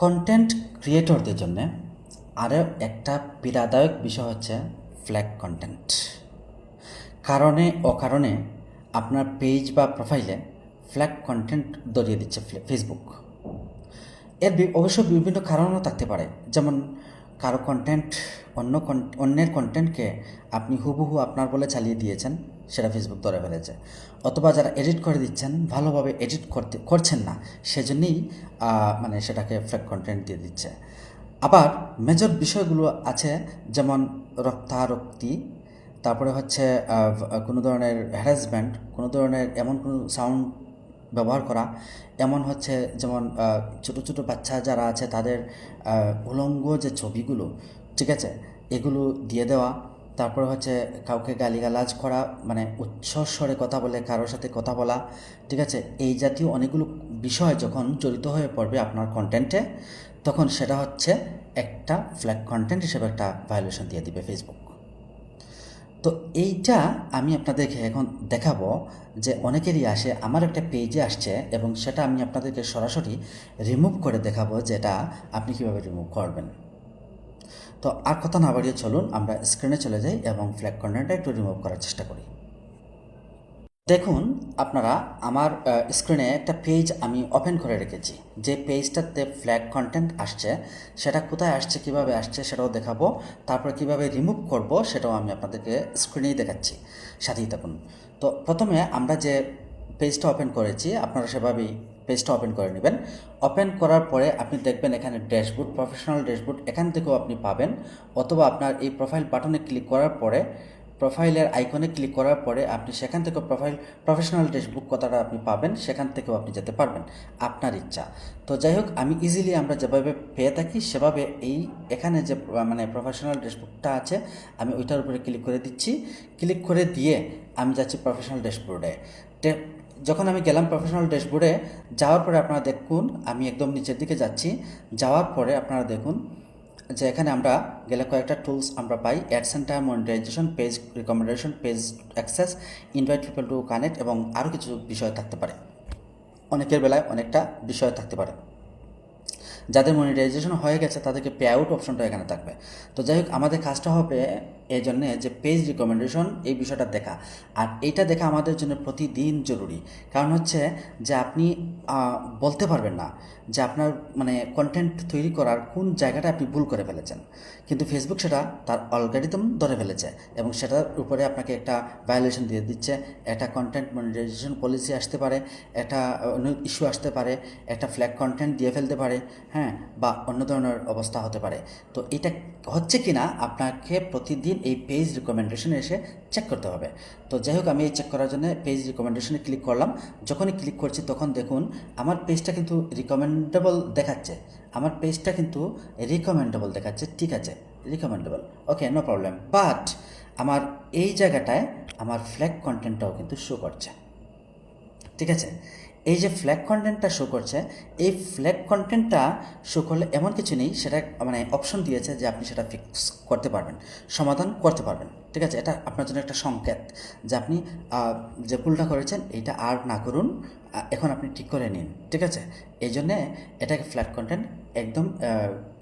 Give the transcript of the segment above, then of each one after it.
Content ক্রিয়েটরদের জন্য আরও একটা পীড়াদায়ক বিষয় হচ্ছে ফ্ল্যাগ কন্টেন্ট কারণে, অকারণে আপনার পেজ বা প্রোফাইলে ফ্ল্যাগ কন্টেন্ট দরিয়ে দিচ্ছে ফেসবুক এর অবশ্য বিভিন্ন কারণও থাকতে পারে। যেমন, কারও কন্টেন্ট অন্য অন্যের কন্টেন্টকে আপনি হুবহু আপনার বলে চালিয়ে দিয়েছেন। সেটা ফেসবুক ধরে ফেলেছে। অথবা যারা এডিট করে দিচ্ছেন, ভালোভাবে এডিট করতে, করছেন না, সেজন্যই মানে সেটাকে ফ্ল্যাগ কন্টেন্ট দিয়ে দিচ্ছে। আবার মেজর বিষয়গুলো আছে, যেমন রক্তারক্তি, তারপরে হচ্ছে কোনো ধরনের হ্যারাসমেন্ট কোনো ধরনের এমন কোনো সাউন্ড ব্যবহার করা, এমন হচ্ছে যেমন ছোটো ছোটো বাচ্চা যারা আছে, তাদের উলঙ্গ যে ছবিগুলো, ঠিক আছে, এগুলো দিয়ে দেওয়া তারপরে হচ্ছে কাউকে গালিগালাজ করা মানে উচ্চ স্বরে কথা বলে, কারোর সাথে কথা বলা, ঠিক আছে? এই জাতীয় অনেকগুলো বিষয় যখন জড়িত হয়ে পড়বে আপনার কন্টেন্টে তখন সেটা হচ্ছে একটা ফ্ল্যাগ কন্টেন্ট হিসেবে একটা ভায়োলেশন দিয়ে দিবে ফেসবুক তো এইটা আমি আপনাদেরকে এখন দেখাবো যে অনেকেরই আসে, আমার একটা পেজে আসছে এবং সেটা আমি আপনাদেরকে সরাসরি রিমুভ করে দেখাবো যেটা আপনি কীভাবে রিমুভ করবেন। তো আর কথা না বাড়িয়ে চলুন, আমরা স্ক্রিনে চলে যাই এবং ফ্ল্যাগ কন্টেন্টটা একটু রিমুভ করার চেষ্টা করি। দেখুন, আপনারা আমার স্ক্রিনে একটা পেজ আমি ওপেন করে রেখেছি। যে পেজটাতে ফ্ল্যাগ কন্টেন্ট আসছে, সেটা কোথায় আসছে, কীভাবে আসছে, সেটাও দেখাবো। তারপর কীভাবে রিমুভ করব, সেটাও আমি আপনাদেরকে স্ক্রিনেই দেখাচ্ছি। সাথেই থাকুন। তো প্রথমে আমরা যে পেজটা ওপেন করেছি, আপনারা সেভাবেই পেজটা ওপেন করে নেবেন। ওপেন করার পরে আপনি দেখবেন এখানে ড্যাশবোর্ড প্রফেশনাল ড্যাশবোর্ড এখান থেকেও আপনি পাবেন। অথবা আপনার এই প্রোফাইল বাটনে ক্লিক করার পরে প্রোফাইলের আইকনে ক্লিক করার পরে আপনি সেখান থেকে প্রোফাইল প্রফেশনাল ড্যাশবুক কথাটা আপনি পাবেন, সেখান থেকেও আপনি যেতে পারবেন। আপনার ইচ্ছা। তো যাই হোক, আমি ইজিলি আমরা যেভাবে পেয়ে থাকি, সেভাবে এই এখানে যে মানে প্রফেশনাল ড্যাশবুকটা আছে, আমি ওইটার উপরে ক্লিক করে দিচ্ছি। ক্লিক করে দিয়ে আমি যাচ্ছি প্রফেশনাল ড্যাশবোর্ডে যখন আমি গেলাম প্রফেশনাল ড্যাশবোর্ডে যাওয়ার পরে আপনারা দেখুন, আমি একদম নিচের দিকে যাচ্ছি। যাওয়ার পরে আপনারা দেখুন যে এখানে আমরা গেলে কয়েকটা টুলস আমরা পাই। Ad time monetization page recommendation page access invite people to connect এবং আরও কিছু বিষয় থাকতে পারে। অনেকের বেলায় অনেকটা বিষয় থাকতে পারে। যাদের মনিটাইজেশন হয়ে গেছে, তাদেরকে পে আউট অপশনটা এখানে থাকবে। তো যাই হোক, আমাদের কাজটা হবে এই জন্যে যে পেজ রিকমেন্ডেশন এই বিষয়টা দেখা। আর এইটা দেখা আমাদের জন্য প্রতিদিন জরুরি। কারণ হচ্ছে যে আপনি বলতে পারবেন না যে আপনার মানে কন্টেন্ট তৈরি করার কোন জায়গাটা আপনি ভুল করে ফেলেছেন। কিন্তু ফেসবুক সেটা তার অলগারিদম ধরে ফেলেছে এবং সেটার উপরে আপনাকে একটা ভায়োলেশন দিয়ে দিচ্ছে। একটা কন্টেন্ট মনিটাইজেশন পলিসি আসতে পারে, একটা ইস্যু আসতে পারে, একটা ফ্ল্যাগ কন্টেন্ট দিয়ে ফেলতে পারে। হ্যাঁ? বা অন্য ধরনের অবস্থা হতে পারে। তো এটা হচ্ছে কি না আপনাকে প্রতিদিন এই পেজ রিকমেন্ডেশনে এসে চেক করতে হবে। তো যাই হোক, আমি এই চেক করার জন্য পেজ রিকমেন্ডেশনে ক্লিক করলাম। যখনই ক্লিক করছি তখন দেখুন, আমার পেজটা কিন্তু রিকমেন্ডেবল দেখাচ্ছে। আমার পেজটা কিন্তু রিকমেন্ডেবল দেখাচ্ছে। ঠিক আছে recommendable okay no problem but আমার এই জায়গাটায় আমার ফ্ল্যাগ কন্টেন্টটাও কিন্তু শো করছে। ঠিক আছে? এই যে ফ্ল্যাগ কন্টেন্টটা শো করছে, এই ফ্ল্যাগ কন্টেন্টটা শো করলে এমন কিছু নেই, সেটা মানে অপশন দিয়েছে যে আপনি সেটা ফিক্স করতে পারবেন, সমাধান করতে পারবেন, ঠিক আছে? এটা আপনার জন্য একটা সংকেত যে আপনি যে ভুলটা করেছেন, এইটা আর না করুন এখন আপনি ঠিক করে নিন, ঠিক আছে? এই জন্যে এটাকে ফ্ল্যাট কন্টেন্ট একদম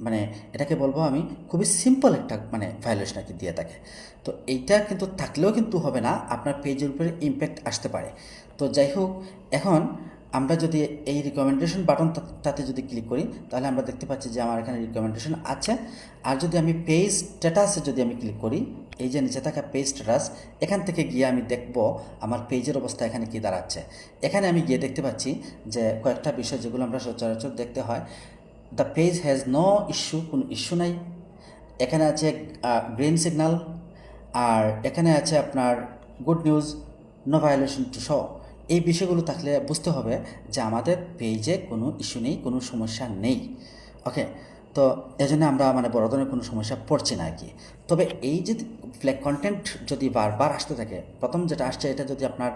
মানে এটাকে বলব আমি খুবই সিম্পল একটা মানে ভায়োলেশন আর দিয়ে থাকে। তো এইটা কিন্তু থাকলেও কিন্তু হবে না, আপনার পেজের উপরে ইম্প্যাক্ট আসতে পারে। তো যাই হোক, এখন আমরা যদি এই রিকমেন্ডেশন বাটনটাতে যদি ক্লিক করি, তাহলে আমরা দেখতে পাচ্ছি যে আমার এখানে রিকমেন্ডেশন আছে। আর যদি আমি পেজ স্ট্যাটাসে যদি আমি ক্লিক করি এই যে নিচে থাকা পেজ স্ট্যাটাস এখান থেকে গিয়ে আমি দেখব আমার পেজের অবস্থা এখানে কী দাঁড়াচ্ছে। এখানে আমি গিয়ে দেখতে পাচ্ছি যে কয়েকটা বিষয় যেগুলো আমরা সচরাচর দেখতে হয়। The page has no issue কোনো ইস্যু নাই। এখানে আছে গ্রিন সিগন্যাল আর এখানে আছে আপনার good news no violation to show এই বিষয়গুলো থাকলে বুঝতে হবে যে আমাদের পেজে কোনো ইস্যু নেই, কোনো সমস্যা নেই। ওকে তো এই জন্য আমরা মানে বড় ধরনের কোনো সমস্যা পড়ছি না আর কি। তবে এই যে ফ্ল্যাগ কন্টেন্ট যদি বারবার আসতে থাকে, প্রথম যেটা আসছে এটা যদি আপনার,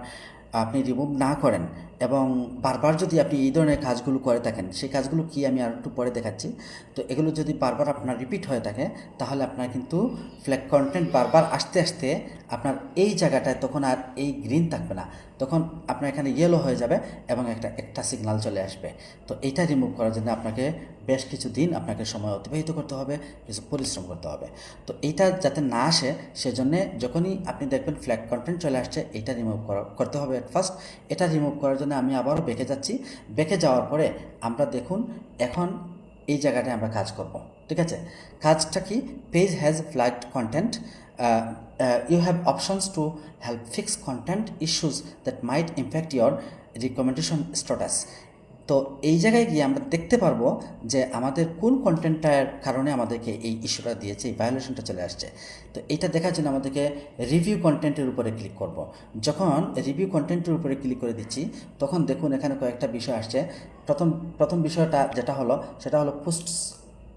আপনি রিমুভ না করেন এবং বারবার যদি আপনি এই ধরনের কাজগুলো করে থাকেন, সেই কাজগুলো কি আমি আর একটু পরে দেখাচ্ছি। তো এগুলো যদি বারবার আপনার রিপিট হয়ে থাকে, তাহলে আপনার কিন্তু ফ্ল্যাগ কন্টেন্ট বারবার আসতে আসতে আপনার এই জায়গাটায় তখন আর এই গ্রিন থাকবে না। তখন আপনার এখানে ইয়েলো হয়ে যাবে এবং একটা একটা সিগনাল চলে আসবে। তো এইটা রিমুভ করার জন্য আপনাকে বেশ কিছু দিন আপনাকে সময় অতিবাহিত করতে হবে কিছু পরিশ্রম করতে হবে। তো এইটা যাতে না আসে, সেজন্যে যখনই আপনি দেখবেন ফ্ল্যাগ কন্টেন্ট চলে আসছে এটা রিমুভ করা, করতে হবে ফার্স্ট এটা রিমুভ করার জন্য আমি আবারও বেঁকে যাচ্ছি। বেঁকে যাওয়ার পরে আমরা দেখুন, এখন এই জায়গাটায় আমরা কাজ করব। ঠিক আছে? কাজটা কি? Page has flagged content you have options to help fix content issues that might impact your recommendation status তো এই জায়গায় গিয়ে আমরা দেখতে পারব যে আমাদের কোন কন্টেন্টটার কারণে আমাদেরকে এই ইস্যুটা দিয়েছে, এই ভায়োলেশনটা চলে আসছে। তো এটা দেখার জন্য আমাদেরকে রিভিউ কন্টেন্টের উপরে ক্লিক করব। যখন রিভিউ কন্টেন্টের উপরে ক্লিক করে দিচ্ছি, তখন দেখুন এখানে কয়েকটা বিষয় আসছে। প্রথম প্রথম বিষয়টা যেটা হলো, সেটা হলো পোস্টস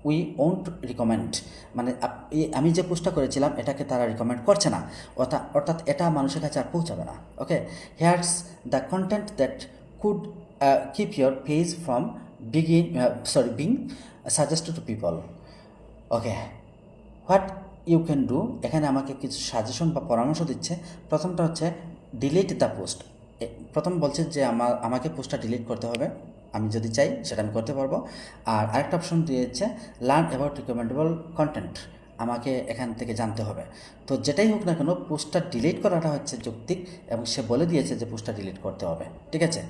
উই ওন্ট রিকমেন্ড মানে আমি যে পোস্টটা করেছিলাম, এটাকে তারা রিকমেন্ড করছে না। অর্থাৎ অর্থাৎ এটা মানুষের কাছে আর পৌঁছাবে না। Okay here's the content that could keep your page from begin sorry being suggested to people okay what you can do এখানে আমাকে কিছু সাজেশন বা পরামর্শ দিচ্ছে। প্রথমটা হচ্ছে ডিলিট দ্য পোস্ট প্রথম বলছে যে আমার আমাকে পোস্টটা ডিলিট করতে হবে। আমি যদি চাই সেটা আমি করতে পারব। আর আরেকটা অপশন দিয়েছে লার্ন অ্যাবাউট রিকমেন্ডেবল কন্টেন্ট আমাকে এখান থেকে জানতে হবে। তো যেটাই হোক না কেন পোস্টটা ডিলিট করাটা হচ্ছে যৌক্তিক এবং সে বলে দিয়েছে যে পোস্টটা ডিলিট করতে হবে, ঠিক আছে?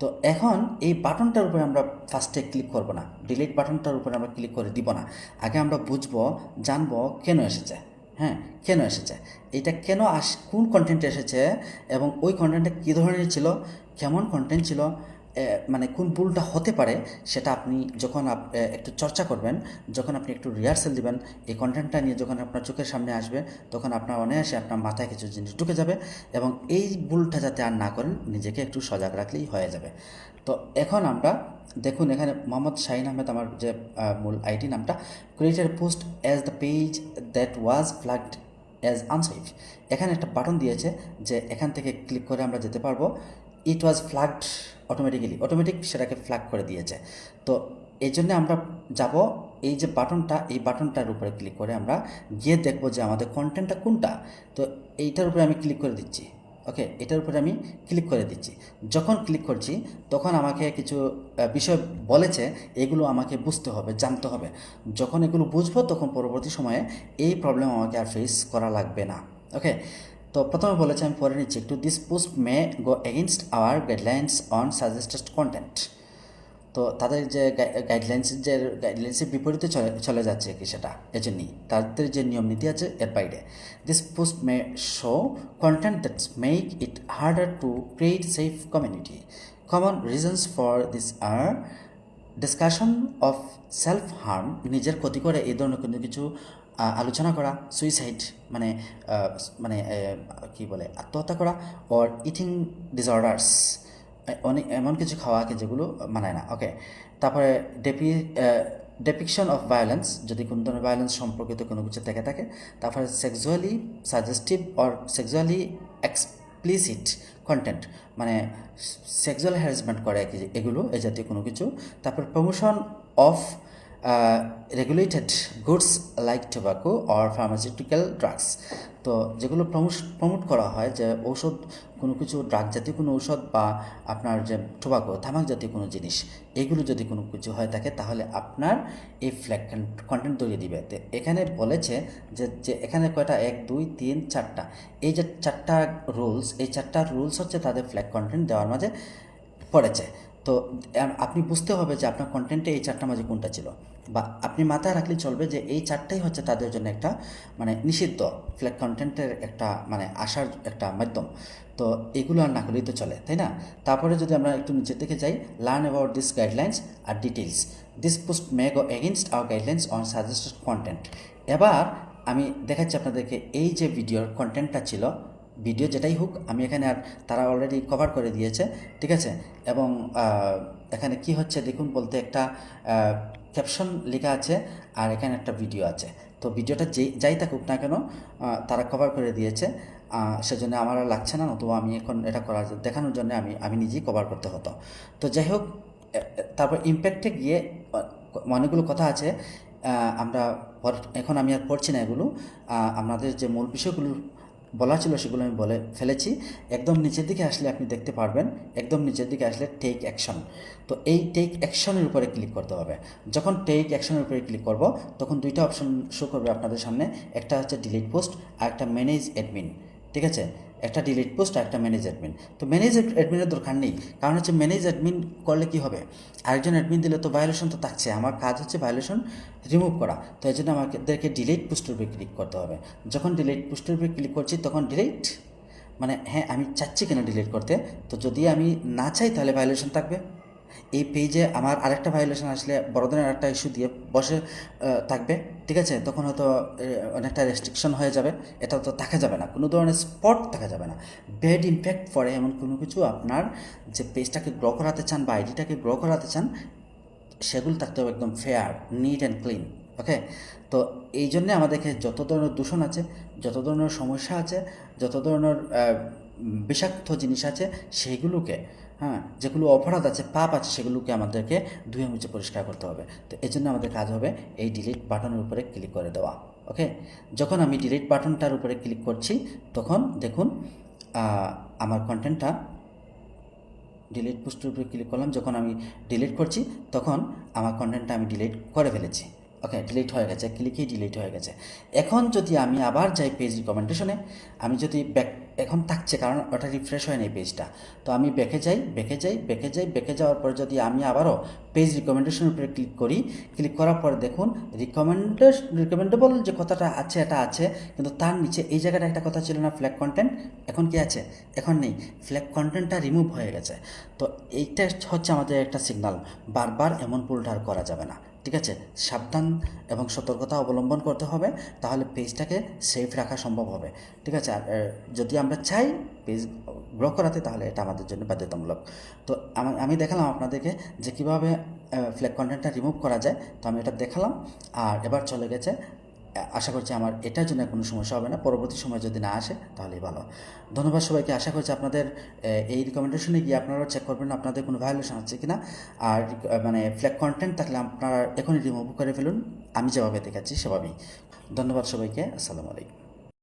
তো এখন এই বাটনটার উপরে আমরা ফার্স্টে ক্লিক করব না। ডিলিট বাটনটার উপরে আমরা ক্লিক করে দিব না। আগে আমরা বুঝব, জানব কেন এসেছে হ্যাঁ কেন এসেছে? এটা কেন আস, কোন কন্টেন্ট এসেছে এবং ওই কন্টেন্টটা কী ধরনের ছিল, কেমন কন্টেন্ট ছিল মানে কোন ভুলটা হতে পারে সেটা আপনি যখন একটু চর্চা করবেন, যখন আপনি একটু রিহার্সেল দিবেন, এই কন্টেন্টটা নিয়ে যখন আপনার চোখের সামনে আসবে, তখন আপনার অনায়াসে আপনার মাথায় কিছু জিনিস ঢুকে যাবে এবং এই ভুলটা যাতে আর না করেন, নিজেকে একটু সজাগ রাখলেই হয়ে যাবে। তো এখন আমরা দেখুন, এখানে মোহাম্মদ শাহিন আহমেদ আমার যে মূল আইডি নামটা created post as the page that was flagged as unsafe এখানে একটা বাটন দিয়েছে যে, এখান থেকে ক্লিক করে আমরা যেতে পারব। It was flagged automatically automatic সেটাকে ফ্ল্যাগ করে দিয়েছে। তো এই জন্য আমরা যাব, এই যে বাটনটা এই বাটনটার উপরে ক্লিক করে আমরা গিয়ে দেখব যে আমাদের কন্টেন্টটা কোনটা। তো এইটার উপরে আমি ক্লিক করে দিচ্ছি। ওকে এটার উপরে আমি ক্লিক করে দিচ্ছি। যখন ক্লিক করছি, তখন আমাকে কিছু বিষয় বলেছে, এগুলো আমাকে বুঝতে হবে, জানতে হবে। যখন এগুলো বুঝব, তখন পরবর্তী সময়ে এই প্রবলেম আমাকে আর ফেস করা লাগবে না। ওকে তো প্রথমে বলেছে আমি পরে নিচ্ছি একটু this post may go against our guidelines on suggested content তো তাদের যে গাইডলাইন্স যে গাইডলাইন্সের বিপরীতে চলে চলে যাচ্ছে কি সেটা এজন্যই তাদের যে নিয়ম নীতি আছে এর বাইরে। This post may show content that's make it harder to create safe community common reasons for this R discussion of self harm নিজের ক্ষতি করে এই ধরনের কিন্তু কিছু আলোচনা করা সুইসাইড মানে মানে কি বলে, আত্মহত্যা করা অর ইটিং ডিসঅর্ডার্স অনেক এমন কিছু খাওয়া আছে যেগুলো মানায় না। ওকে তারপরে ডেপি ডেপিকশন অফ ভায়োলেন্স যদি কোনো ধরনের ভায়োলেন্স সম্পর্কিত কোনো কিছু থেকে থাকে, তারপরে sexually suggestive or sexually explicit content মানে সেক্সুয়াল হ্যারাসমেন্ট করে এগুলো, এই জাতীয় কোনো কিছু। তারপর promotion of regulated goods like tobacco or pharmaceutical drugs তো যেগুলো প্রমোট করা হয় যে ঔষধ, কোনো কিছু ড্রাগ জাতীয় কোনো ঔষধ বা আপনার যে টোবাকো তামাক জাতীয় কোনো জিনিস, এগুলো যদি কোনো কিছু হয়ে থাকে তাহলে আপনার এই ফ্ল্যাগ কন্টেন্ট তৈরি দিবে। তো এখানে বলেছে যে যে এখানে কয়টা? এক, দুই, তিন, চারটা। এই যে চারটা রুলস এই চারটা রুলস হচ্ছে তাদের ফ্ল্যাগ কন্টেন্ট দেওয়ার মাঝে পড়েছে। তো আপনি বুঝতে হবে যে আপনার কন্টেন্টে এই চারটা মাঝে কোনটা ছিল। বা আপনি মাথায় রাখলে চলবে যে এই চারটাই হচ্ছে তাদের জন্য একটা মানে নিষিদ্ধ ফ্ল্যাট কন্টেন্টের একটা মানে আসার একটা মাধ্যম। তো এগুলো আর না করলেই তো চলে, তাই না? তারপরে যদি আমরা একটু নিচের দিকে যাই learn about this guidelines R details this post may go against our guidelines on suggested content এবার আমি দেখাচ্ছি আপনাদেরকে এই যে ভিডিওর কন্টেন্টটা ছিল ভিডিও যেটাই হোক আমি এখানে আর তারা অলরেডি কভার করে দিয়েছে ঠিক আছে? এবং এখানে কি হচ্ছে দেখুন বলতে একটা ক্যাপশন লেখা আছে আর এখানে একটা ভিডিও আছে। তো ভিডিওটা যে যাই থাকুক না কেন তারা কভার করে দিয়েছে সেজন্য আমার আর লাগছে না নতুবা আমি এখন এটা করার দেখানোর জন্য আমি আমি নিজেই কভার করতে হতো। তো যাই হোক তারপর ইম্প্যাক্টে গিয়ে অনেকগুলো কথা আছে আমরা এখন আমি আর পড়ছি না এগুলো আহ, আমাদের যে মূল বিষয়গুলো বলা ছিল সেগুলো আমি বলে ফেলেছি। একদম নিচের দিকে আসলে আপনি দেখতে পারবেন, একদম নিচের দিকে আসলে টেক অ্যাকশন তো এই টেক অ্যাকশনের উপরে ক্লিক করতে হবে। যখন টেক অ্যাকশনের উপরে ক্লিক করব, তখন দুইটা অপশন শো করবে আপনাদের সামনে। একটা হচ্ছে ডিলিট পোস্ট আর একটা ম্যানেজ অ্যাডমিন ঠিক আছে? একটা ডিলিট পোস্ট আর একটা ম্যানেজ অ্যাডমিন তো ম্যানেজ অ্যাডমিনের দরকার নেই, কারণ হচ্ছে ম্যানেজ অ্যাডমিন করলে কি হবে? আরেকজন অ্যাডমিন দিলে তো ভায়োলেশন তো থাকছে, আমার কাজ হচ্ছে ভায়োলেশন রিমুভ করা। তো এই জন্য আমাদেরকে ডিলিট পোস্টের উপরে ক্লিক করতে হবে। যখন ডিলিট পোস্টের উপরে ক্লিক করছি, তখন ডিলিট মানে হ্যাঁ আমি চাচ্ছি কেন ডিলিট করতে? তো যদি আমি না চাই, তাহলে ভায়োলেশন থাকবে। এই পেজে আমার আরেকটা ভায়োলেশন আসলে বড় ধরনের একটা ইস্যু দিয়ে বসে থাকবে, ঠিক আছে? তখন হয়তো অনেকটা রেস্ট্রিকশন হয়ে যাবে। এটা তো থাকা যাবে না। কোনো ধরনের স্পট থাকা যাবে না। ব্যাড ইম্প্যাক্ট পড়ে এমন কোনো কিছু আপনার যে পেজটাকে গ্রো করাতে চান বা আইডিটাকে গ্রো করাতে চান, সেগুলো থাকতে হবে একদম fair neat and clean okay তো এই জন্যে আমাদেরকে যত ধরনের দূষণ আছে, যত ধরনের সমস্যা আছে, যত ধরনের বিষাক্ত জিনিস আছে সেইগুলোকে হ্যাঁ যেগুলো অপরাধ আছে, পাপ আছে, সেগুলোকে আমাদেরকে ধুয়ে মুছে পরিষ্কার করতে হবে। তো এই জন্য আমাদের কাজ হবে এই ডিলিট বাটনের উপরে ক্লিক করে দেওয়া ওকে যখন আমি ডিলিট বাটনটার উপরে ক্লিক করছি, তখন দেখুন আমার কন্টেন্টটা ডিলিট পোস্টের উপরে ক্লিক করলাম। যখন আমি ডিলিট করছি, তখন আমার কন্টেন্টটা আমি ডিলিট করে ফেলেছি ওকে ডিলিট হয়ে গেছে ক্লিকই ডিলিট হয়ে গেছে। এখন যদি আমি আবার যাই পেজ রিকমেন্ডেশনে আমি যদি ব্যাক এখন থাকছে, কারণ ওটা রিফ্রেশ হয় না পেজটা তো আমি ব্যাকে যাই ব্যাকে যাই ব্যাকে যাই ব্যাকে যাওয়ার পর যদি আমি আবারও পেজ রিকমেন্ডেশনের উপরে ক্লিক করি ক্লিক করার পর দেখুন রিকমেন্ডেশ রিকমেন্ডেবল যে কথাটা আছে, এটা আছে, কিন্তু তার নিচে এই জায়গাটা একটা কথা ছিল না ফ্ল্যাগ কন্টেন্ট এখন কি আছে? এখন নেই। ফ্ল্যাগ কন্টেন্টটা রিমুভ হয়ে গেছে। তো এইটা হচ্ছে আমাদের একটা সিগনাল বারবার এমন ভুলটা আর করা যাবে না। ঠিক আছে? সাবধান এবং সতর্কতা অবলম্বন করতে হবে, তাহলে পেজটাকে সেফ রাখা সম্ভব হবে। ঠিক আছে? আর যদি আমরা চাই পেজ গ্রো করাতে, তাহলে এটা আমাদের জন্য বাধ্যতামূলক। তো আমি- দেখালাম আপনাদেরকে যে কীভাবে ফ্ল্যাগ কন্টেন্টটা রিমুভ করা যায়। তো আমি এটা দেখালাম, আর এবার চলে গেছে আশা করছি আমার এটার জন্য কোনো সমস্যা হবে না। পরবর্তী সময় যদি না আসে, তাহলেই ভালো। ধন্যবাদ সবাইকে। আশা করছি আপনাদের এই রিকমেন্ডেশনে গিয়ে আপনারা চেক করবেন আপনাদের কোনো ভায়োলেশন আছে কিনা। আর মানে ফ্ল্যাগ কন্টেন্ট থাকলে আপনারা এখনই রিমুভ করে ফেলুন। আমি যেভাবে দেখাচ্ছি সেভাবেই। ধন্যবাদ সবাইকে। আসসালামু আলাইকুম।